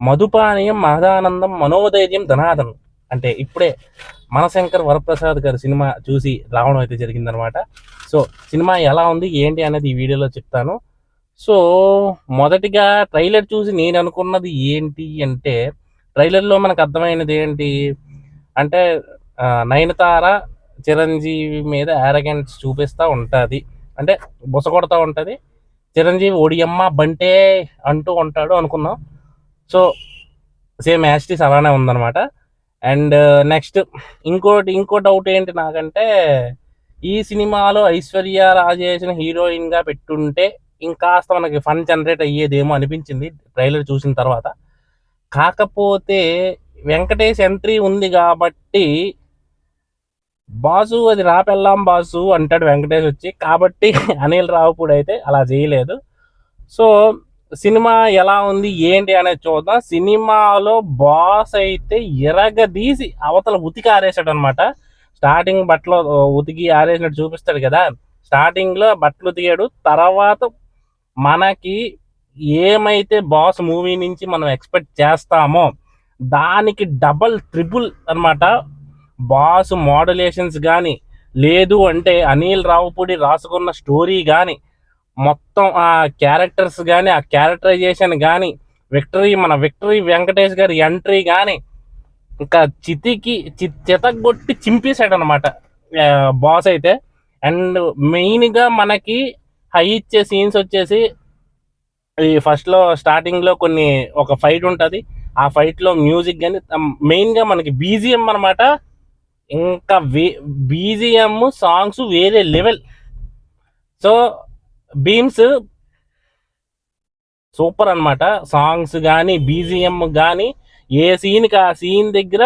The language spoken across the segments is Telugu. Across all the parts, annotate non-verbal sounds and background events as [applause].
మధుపానీయం మహదానందం మనోధైర్యం ధనాదం అంటే ఇప్పుడే మనశంకర్ వరప్రసాద్ గారి సినిమా చూసి రావడం అయితే జరిగిందనమాట. సో సినిమా ఎలా ఉంది ఏంటి అనేది ఈ వీడియోలో చెప్తాను. సో మొదటిగా ట్రైలర్ చూసి నేను అనుకున్నది ఏంటి అంటే ట్రైలర్లో మనకు అర్థమైనది ఏంటి అంటే నయనతార చిరంజీవి మీద యారగెన్స్ చూపిస్తూ ఉంటుంది. అంటే బుస కొడతా ఉంటుంది. చిరంజీవి ఒడియమ్మ బంటే అంటూ ఉంటాడు అనుకున్నాం. సో సేమ్ యాస్టీస్ అలానే ఉందన్నమాట. అండ్ uh, నెక్స్ట్ ఇంకోటి ఇంకో డౌట్ ఏంటి నాకంటే ఈ సినిమాలో ఐశ్వర్య రాజేసిన హీరోయిన్గా పెట్టుంటే ఇంకాస్త మనకి ఫన్ జనరేట్ అయ్యేదేమో అనిపించింది ట్రైలర్ చూసిన తర్వాత. కాకపోతే వెంకటేష్ ఎంట్రీ ఉంది కాబట్టి బాసు అది రాపెళ్ళాం బాసు అంటాడు వెంకటేష్ వచ్చి. కాబట్టి [laughs] అనిల్ రావుపూడి అయితే అలా చేయలేదు. సో సినిమా ఎలా ఉంది ఏంటి అనేది చూద్దాం. సినిమాలో బాస్ అయితే ఎరగదీసి అవతల ఉతికి ఆరేసాడు అనమాట స్టార్టింగ్ బట్టలు ఉతికి ఆరేసినట్టు చూపిస్తాడు కదా. స్టార్టింగ్లో బట్టలు ఉతికాడు. తర్వాత మనకి ఏమైతే బాస్ మూవీ నుంచి మనం ఎక్స్పెక్ట్ చేస్తామో దానికి డబల్ ట్రిపుల్ అనమాట బాస్ మోడలేషన్స్ కానీ లేదు అంటే అనిల్ రావుపూడి రాసుకున్న స్టోరీ కానీ మొత్తం ఆ క్యారెక్టర్స్ కానీ ఆ క్యారెక్టరైజేషన్ కానీ విక్టరీ మన విక్టరీ వెంకటేష్ గారి ఎంట్రీ కానీ ఇంకా చితికి చి చితగొట్టి చింపేశాడు అనమాట బాస్ అయితే. అండ్ మెయిన్గా మనకి హై ఇచ్చే సీన్స్ వచ్చేసి ఈ ఫస్ట్లో స్టార్టింగ్లో కొన్ని ఒక ఫైట్ ఉంటుంది. ఆ ఫైట్లో మ్యూజిక్ కానీ మెయిన్గా మనకి బీజిఎం అనమాట ఇంకా వే బీజిఎం సాంగ్స్ వేరే లెవెల్ సో బీమ్స్ సూపర్ అన్నమాట. సాంగ్స్ కానీ బీజిఎం కానీ ఏ సీన్కి ఆ సీన్ దగ్గర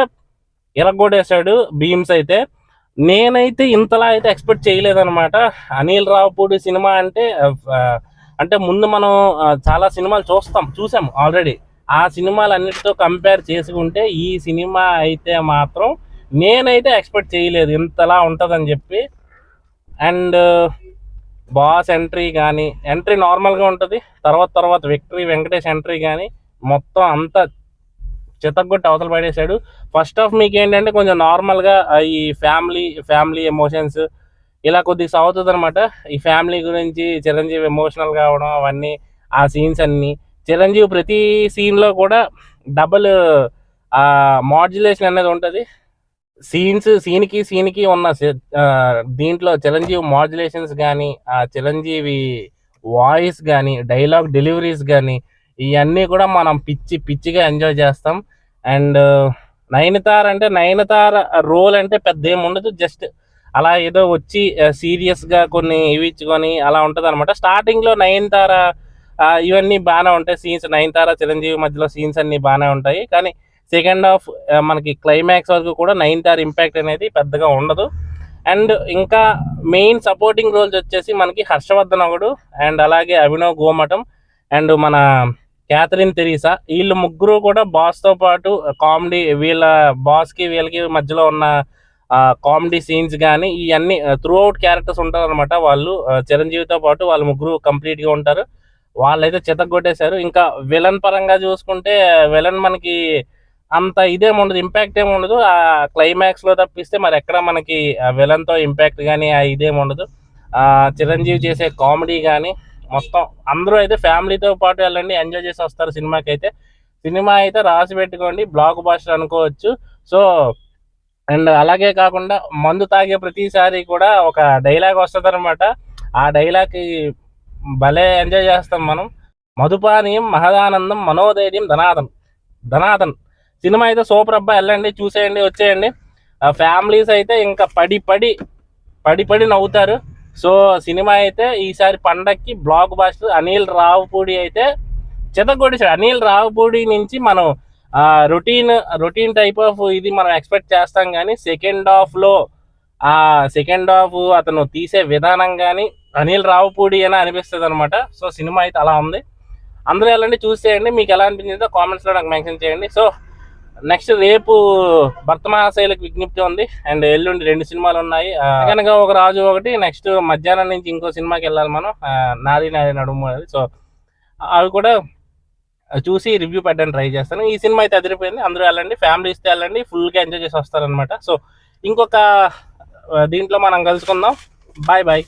ఎరగొడేశాడు బీమ్స్ అయితే. నేనైతే ఇంతలా అయితే ఎక్స్పెక్ట్ చేయలేదనమాట అనిల్ రావుపూడి సినిమా అంటే అంటే ముందు మనం చాలా సినిమాలు చూస్తాం చూసాం ఆల్రెడీ. ఆ సినిమాలన్నిటితో కంపేర్ చేసుకుంటే ఈ సినిమా అయితే మాత్రం నేనైతే ఎక్స్పెక్ట్ చేయలేదు ఇంతలా ఉంటుందని చెప్పి. అండ్ బాస్ ఎంట్రీ కానీ ఎంట్రీ నార్మల్గా ఉంటుంది. తర్వాత తర్వాత విక్టరీ వెంకటేష్ ఎంట్రీ కానీ మొత్తం అంతా చితగ్గొట్టి అవతల పడేశాడు. ఫస్ట్ ఆఫ్ మీకు ఏంటంటే కొంచెం నార్మల్గా ఈ ఫ్యామిలీ ఫ్యామిలీ ఎమోషన్స్ ఇలా కొద్దిగా సాగుతుంది అనమాట ఈ ఫ్యామిలీ గురించి చిరంజీవి ఎమోషనల్ కావడం అవన్నీ ఆ సీన్స్ అన్నీ. చిరంజీవి ప్రతి సీన్లో కూడా డబుల్ మాడ్యులేషన్ అనేది ఉంటుంది. సీన్స్ సీన్కి సీన్కి ఉన్న సి- దీంట్లో చిరంజీవి మాడ్యులేషన్స్ కానీ ఆ చిరంజీవి వాయిస్ కానీ డైలాగ్ డెలివరీస్ కానీ ఇవన్నీ కూడా మనం పిచ్చి పిచ్చిగా ఎంజాయ్ చేస్తాం. అండ్ నయనతార అంటే నయనతార రోల్ అంటే పెద్ద ఏమి ఉండదు. జస్ట్ అలా ఏదో వచ్చి సీరియస్గా కొన్ని ఇవి ఇచ్చుకొని అలా ఉంటుంది అనమాట స్టార్టింగ్లో నయనతార ఇవన్నీ బాగానే ఉంటాయి. సీన్స్ నయనతార చిరంజీవి మధ్యలో సీన్స్ అన్నీ బాగానే ఉంటాయి. కానీ సెకండ్ హాఫ్ మనకి క్లైమాక్స్ వరకు కూడా నయనతార ఇంపాక్ట్ అనేది పెద్దగా ఉండదు. అండ్ ఇంకా మెయిన్ సపోర్టింగ్ రోల్స్ వచ్చేసి మనకి హర్షవర్ధన్ ఒకడు అండ్ అలాగే అభినవ్ గోమటం అండ్ మన క్యాథరిన్ తెరీసా వీళ్ళు ముగ్గురు కూడా బాస్తో పాటు కామెడీ వీళ్ళ బాస్కి వీళ్ళకి మధ్యలో ఉన్న కామెడీ సీన్స్ కానీ ఇవన్నీ త్రూ అవుట్ క్యారెక్టర్స్ ఉంటారు అనమాట వాళ్ళు చిరంజీవితో పాటు వాళ్ళు ముగ్గురు కంప్లీట్గా ఉంటారు. వాళ్ళైతే చితగొట్టేశారు ఇంకా విలన్ పరంగా చూసుకుంటే విలన్ మనకి అంత ఇదేమి ఉండదు ఇంపాక్ట్ ఏమి ఉండదు ఆ క్లైమాక్స్లో తప్పిస్తే మరి ఎక్కడ మనకి విలన్తో ఇంపాక్ట్ కానీ ఆ ఇదేమి ఉండదు ఆ చిరంజీవి చేసే కామెడీ కానీ మొత్తం అందరూ అయితే ఫ్యామిలీతో పాటు వెళ్ళండి ఎంజాయ్ చేసి వస్తారు సినిమాకి అయితే సినిమా అయితే రాసి పెట్టుకోండి బ్లాక్ బాస్టర్ అనుకోవచ్చు. సో అండ్ అలాగే కాకుండా మందు తాగే ప్రతిసారి కూడా ఒక డైలాగ్ వస్తుంది అనమాట ఆ డైలాగ్ భలే ఎంజాయ్ చేస్తాం మనం. మధుపానీయం మహదానందం మనోధైర్యం ధనాదన్ ధనాదన్ సినిమా అయితే సూపర్ అబ్బా వెళ్ళండి చూసేయండి వచ్చేయండి. ఫ్యామిలీస్ అయితే ఇంకా పడి పడి పడి పడి నవ్వుతారు. సో సినిమా అయితే ఈసారి పండక్కి బ్లాక్ బాస్టర్ అనిల్ రావుపూడి అయితే చితగొట్టేశాడు అనిల్ రావుపూడి నుంచి మనం రొటీన్ రొటీన్ టైప్ ఆఫ్ ఇది మనం ఎక్స్పెక్ట్ చేస్తాం కానీ సెకండ్ హాఫ్లో ఆ సెకండ్ హాఫ్ అతను తీసే విధానం కానీ అనిల్ రావుపూడి అని అనిపిస్తుంది అనమాట సో సినిమా అయితే అలా ఉంది. అందరూ వెళ్ళండి చూసేయండి. మీకు ఎలా అనిపించిందో కామెంట్స్లో నాకు మెన్షన్ చేయండి. సో నెక్స్ట్ రేపు భర్తమాశైలకు విజ్ఞప్తి ఉంది. అండ్ ఎల్లుండి రెండు సినిమాలు ఉన్నాయి. కనుక ఒక రాజు ఒకటి నెక్స్ట్ మధ్యాహ్నం నుంచి ఇంకో సినిమాకి వెళ్ళాలి మనం. నాది నాది నడుము అది సో అవి కూడా చూసి రివ్యూ పెట్టడానికి ట్రై చేస్తాను. ఈ సినిమా అయితే అదిరిపోయింది. అందరూ వెళ్ళండి ఫ్యామిలీస్తో వెళ్ళండి ఫుల్గా ఎంజాయ్ చేసి వస్తారనమాట సో ఇంకొక దీంట్లో మనం కలుసుకుందాం. Bye bye.